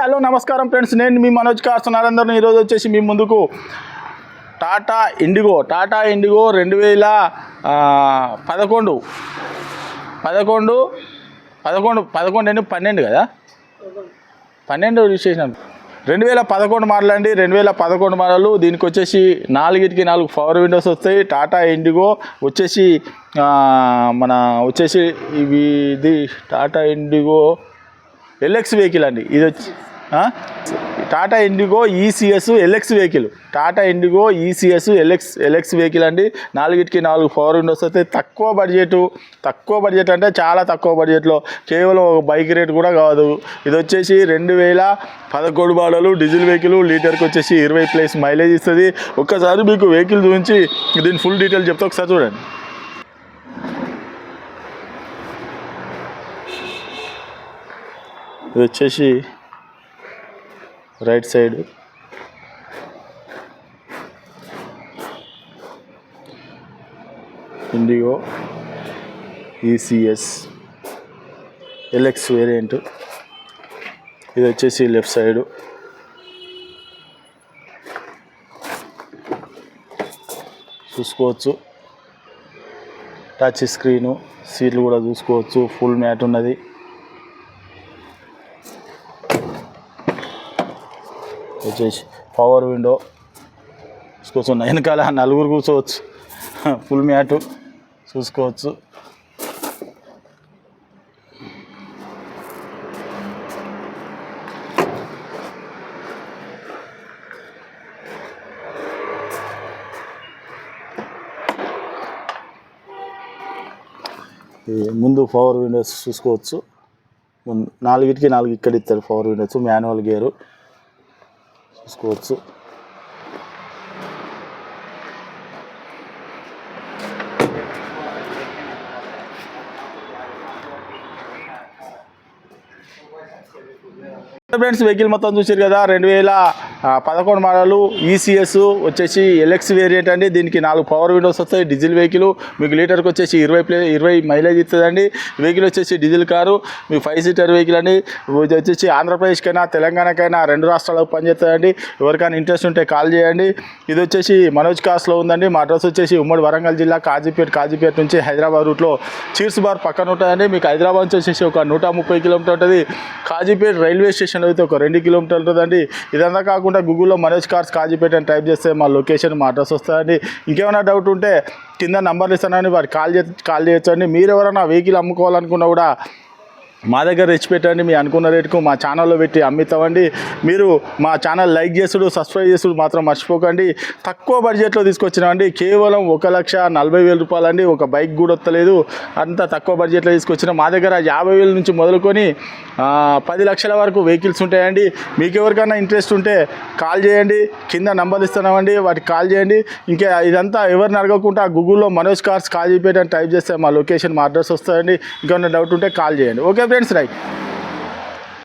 Hello నమస్కారం friends. నేను మీ Manoj cars నరేందర్ని ఈరోజు వచ్చేసి మీ ముందుకు టాటా ఇండిగో టాటా ఇండిగో రెండు వేల పదకొండు. పదకొండు పదకొండు పదకొండు అండి పన్నెండు కదా? పన్నెండు రిజిస్ట్రేషన్. రెండు వేల పదకొండు మోడల్ అండి. రెండు వేల పదకొండు మోడల్ దీనికి వచ్చేసి నాలుగిటికి నాలుగు పవర్ విండోస్ వస్తాయి. టాటా ఇండిగో వచ్చేసి మన వచ్చేసి ఇవి ఇది టాటా ఇండిగో ఎల్ఎక్స్ వెహికల్ అండి. ఇది వచ్చి Tata Indigo ECS LX vehicle. Tata Indigo ECS LX LX vehicle అండి. నాలుగిటికి నాలుగు ఫోర్ విండోస్ అయితే తక్కువ బడ్జెట్ తక్కువ బడ్జెట్ అంటే చాలా తక్కువ బడ్జెట్లో. కేవలం ఒక బైక్ రేట్ కూడా కాదు. ఇది వచ్చేసి రెండు వేల పదకొండు బాడలు డీజిల్ వెహికల్. లీటర్కి వచ్చేసి ఇరవై ప్లేస్ మైలేజ్ ఇస్తుంది. ఒక్కసారి మీకు వెహికల్ చూపించి దీని ఫుల్ డీటెయిల్ చెప్తే ఒకసారి చూడండి. ఇది వచ్చేసి right side. Indigo ECS LX variant. ఇది వచ్చేసి లెఫ్ట్ సైడు. చూసుకోవచ్చు. టచ్ స్క్రీను సీట్లు కూడా చూసుకోవచ్చు. ఫుల్ మ్యాట్ ఉన్నది. వచ్చేసి పవర్ విండో చూసుకోవచ్చు. వెనకాల నలుగురు కూర్చోవచ్చు. ఫుల్ మ్యాట్ చూసుకోవచ్చు. ముందు పవర్ విండోస్ చూసుకోవచ్చు. ముందు నాలుగిటికి నాలుగు ఇక్కడ ఇస్తారు పవర్ విండోస్ మాన్యువల్ గేరు చూసుకోవచ్చు ఫ్రెండ్స్ వెహికల్ మొత్తం చూసారు కదా రెండు వేల పదకొండు మోడలు ఈసీఎస్ వచ్చేసి ఎల్ఎక్స్ వేరియంట్ అండి. దీనికి నాలుగు పవర్ విండోస్ వస్తాయి డీజిల్ వెహికల్ మీకు లీటర్కి వచ్చేసి ఇరవై ప్లే ఇరవై మైలేజ్ ఇస్తుందండి. వెహికల్ వచ్చేసి డీజిల్ కారు. మీకు ఫైవ్ సీటర్ వెహికల్ అండి. ఇది వచ్చేసి ఆంధ్రప్రదేశ్కైనా తెలంగాణకైనా రెండు రాష్ట్రాలకు పనిచేస్తుందండి. ఎవరికైనా ఇంట్రెస్ట్ ఉంటే కాల్ చేయండి. ఇది వచ్చేసి మనోజ్ కాస్లో ఉందండి. మా అడ్రస్ వచ్చేసి ఉమ్మడి వరంగల్ జిల్లా కాజీపేట కాజీపేట నుంచి హైదరాబాద్ రూట్లో చీర్స్ బార్ పక్కన ఉంటుందండి. మీకు హైదరాబాద్ నుంచి వచ్చేసి ఒక నూట ముప్పై కిలోమీటర్ ఉంటుంది. కాజీపేట రైల్వే స్టేషన్ అయితే ఒక రెండు కిలోమీటర్లు ఉంటుందండి. ఇదంతా కాకుండా గూగుల్లో మనోజ్ కార్స్ కాజీపేట అని టైప్ చేస్తే మా లొకేషన్ మా అడ్రస్ వస్తుందండి. ఇంకేమైనా డౌట్ ఉంటే కింద నంబర్లు ఇస్తానని వారికి కాల్ చే కాల్ చేయొచ్చండి. మీరు ఎవరైనా వెహికల్ అమ్ముకోవాలనుకున్నా కూడా మా దగ్గర తెచ్చి పెట్టండి మీ అనుకున్న రేటుకు మా ఛానల్లో పెట్టి అమ్మిస్తామండి. మీరు మా ఛానల్ లైక్ చేసుడు సబ్స్క్రైబ్ చేసుడు మాత్రం మర్చిపోకండి. తక్కువ బడ్జెట్లో తీసుకొచ్చినామండి. కేవలం ఒక లక్ష నలభై వేల రూపాయలండి. ఒక బైక్ కూడా వస్తలేదు. అంత తక్కువ బడ్జెట్లో తీసుకొచ్చిన మా దగ్గర యాభై వేల నుంచి మొదలుకొని పది లక్షల వరకు వెహికల్స్ ఉంటాయండి. మీకు ఎవరికైనా ఇంట్రెస్ట్ ఉంటే కాల్ చేయండి. కింద నంబర్ ఇస్తున్నామండి. వాటికి కాల్ చేయండి. ఇంకా ఇదంతా ఎవరిని అడగకుండా గూగుల్లో మనోజ్ కార్స్ కాజీపేట అని టైప్ చేస్తే మా లొకేషన్ మా అడ్రస్ వస్తుందండి ఇంకేమైనా డౌట్ ఉంటే కాల్ చేయండి. Okay friends right